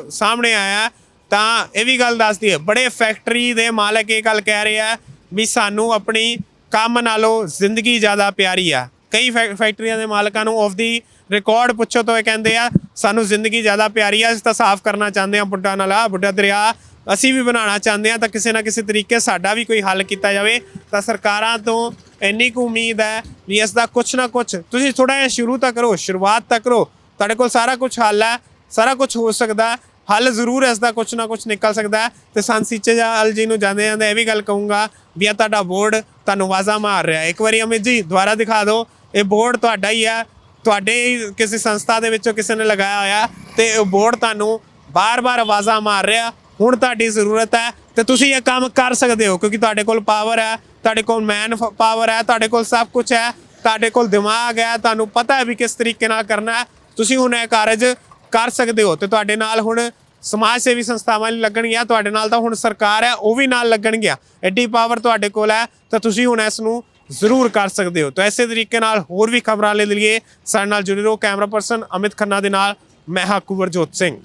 Speaker 1: ਸਾਹਮਣੇ ਆਇਆ। ਤਾਂ ਇਹ ਵੀ ਗੱਲ ਦੱਸਦੀ ਹੈ, ਬੜੇ ਫੈਕਟਰੀ ਦੇ ਮਾਲਕ ਇਹ ਗੱਲ ਕਹਿ ਰਹੇ ਆ ਵੀ ਸਾਨੂੰ ਆਪਣੀ ਕੰਮ ਨਾਲੋਂ ਜ਼ਿੰਦਗੀ ਜ਼ਿਆਦਾ ਪਿਆਰੀ ਆ। ਕਈ ਫੈਕ- ਫੈਕਟਰੀਆਂ ਦੇ ਮਾਲਕਾਂ ਨੂੰ ਆਫ ਦੀ ਰਿਕਾਰਡ ਪੁੱਛੋ ਤਾਂ ਇਹ ਕਹਿੰਦੇ ਆ, ਸਾਨੂੰ ਜ਼ਿੰਦਗੀ ਜ਼ਿਆਦਾ ਪਿਆਰੀ ਆ, ਅਸੀਂ ਤਾਂ ਸਾਫ਼ ਕਰਨਾ ਚਾਹੁੰਦੇ ਆ ਬੁੱਢਾ ਨਾਲਾ ਬੁੱਢਾ ਦਰਿਆ, ਅਸੀਂ ਵੀ ਬਣਾਉਣਾ ਚਾਹੁੰਦੇ ਆ, ਤਾਂ ਕਿਸੇ ਨਾ ਕਿਸੇ ਤਰੀਕੇ ਸਾਡਾ ਵੀ ਕੋਈ ਹੱਲ ਕੀਤਾ ਜਾਵੇ। ਤਾਂ ਸਰਕਾਰਾਂ ਤੋਂ ਇੰਨੀ ਕੁ ਉਮੀਦ ਹੈ ਵੀ ਇਸ ਦਾ ਕੁਛ ਨਾ ਕੁਛ, ਤੁਸੀਂ ਥੋੜਾ ਜਿਹਾ ਸ਼ੁਰੂ ਤਾਂ ਕਰੋ, ਸ਼ੁਰੂਆਤ ਤਾਂ ਕਰੋ। ਤੁਹਾਡੇ ਕੋਲ ਸਾਰਾ ਕੁਝ ਹੱਲ ਹੈ, ਸਾਰਾ ਕੁਝ ਹੋ ਸਕਦਾ ਹੱਲ ਜ਼ਰੂਰ ਇਸ ਦਾ ਕੁਛ ਨਾ ਕੁਛ ਨਿਕਲ ਸਕਦਾ ਹੈ। ਤੇ ਸੰਤ ਸੀਚੇਵਾਲ ਜੀ ਨੂੰ ਜਾਂਦੇ ਜਾਂਦੇ ਇਹ ਵੀ ਗੱਲ ਕਹੂੰਗਾ ਵੀ ਇਹ ਤੁਹਾਡਾ ਬੋਰਡ ਤੁਹਾਨੂੰ ਆਵਾਜ਼ਾਂ ਮਾਰ ਰਿਹਾ ਇੱਕ ਵਾਰੀ ਅਮਿਤ ਜੀ, ਦੁਬਾਰਾ ਦਿਖਾ ਦਿਓ, ਇਹ ਬੋਰਡ ਤੁਹਾਡਾ ਹੀ ਹੈ ਤੁਹਾਡੇ ਕਿਸੇ ਸੰਸਥਾ ਦੇ ਵਿੱਚੋਂ ਕਿਸੇ ਨੇ ਲਗਾਇਆ ਹੋਇਆ ਤੇ ਉਹ ਬੋਰਡ ਤੁਹਾਨੂੰ ਬਾਰ-ਬਾਰ ਆਵਾਜ਼ਾਂ ਮਾਰ ਰਿਹਾ। ਹੁਣ ਤੁਹਾਡੀ ਜ਼ਰੂਰਤ ਹੈ ਤੇ ਤੁਸੀਂ ਇਹ ਕੰਮ ਕਰ ਸਕਦੇ ਹੋ ਕਿਉਂਕਿ ਤੁਹਾਡੇ ਕੋਲ ਪਾਵਰ ਹੈ, ਤੁਹਾਡੇ ਕੋਲ ਮੈਨ ਪਾਵਰ ਹੈ, ਤੁਹਾਡੇ ਕੋਲ ਸਭ ਕੁਝ ਹੈ, ਤੁਹਾਡੇ ਕੋਲ ਦਿਮਾਗ ਹੈ, ਤੁਹਾਨੂੰ ਪਤਾ ਹੈ ਵੀ ਕਿਸ ਤਰੀਕੇ ਨਾਲ ਕਰਨਾ ਹੈ। ਤੁਸੀਂ ਹੁਣ ਇਹ ਕਾਰਜ ਕਰ ਸਕਦੇ ਹੋ ਤੇ ਤੁਹਾਡੇ ਨਾਲ ਹੁਣ ਸਮਾਜ ਸੇਵੀ ਸੰਸਥਾਵਾਂ ਲੱਗਣਗੀਆਂ, ਤੁਹਾਡੇ ਨਾਲ ਤਾਂ ਹੁਣ ਸਰਕਾਰ ਹੈ, ਉਹ ਵੀ ਨਾਲ ਲੱਗਣਗੀਆਂ। ਐਡੀ ਪਾਵਰ ਤੁਹਾਡੇ ਕੋਲ ਹੈ, ਤਾਂ ਤੁਸੀਂ ਹੁਣ ਇਸ ਨੂੰ ਜ਼ਰੂਰ ਕਰ ਸਕਦੇ ਹੋ। ਤਾਂ ਇਸੇ ਤਰੀਕੇ ਨਾਲ ਹੋਰ ਵੀ ਖਬਰਾਂ ਲੈ ਲਈਏ। ਸਾਡੇ ਨਾਲ ਜੁੜੇ ਰਹੋ ਕੈਮਰਾ ਪਰਸਨ ਅਮਿਤ ਖੰਨਾ ਦੇ ਨਾਲ। ਮੈਂ ਹਾਂ ਕੁਵਰਜੋਤ ਸਿੰਘ।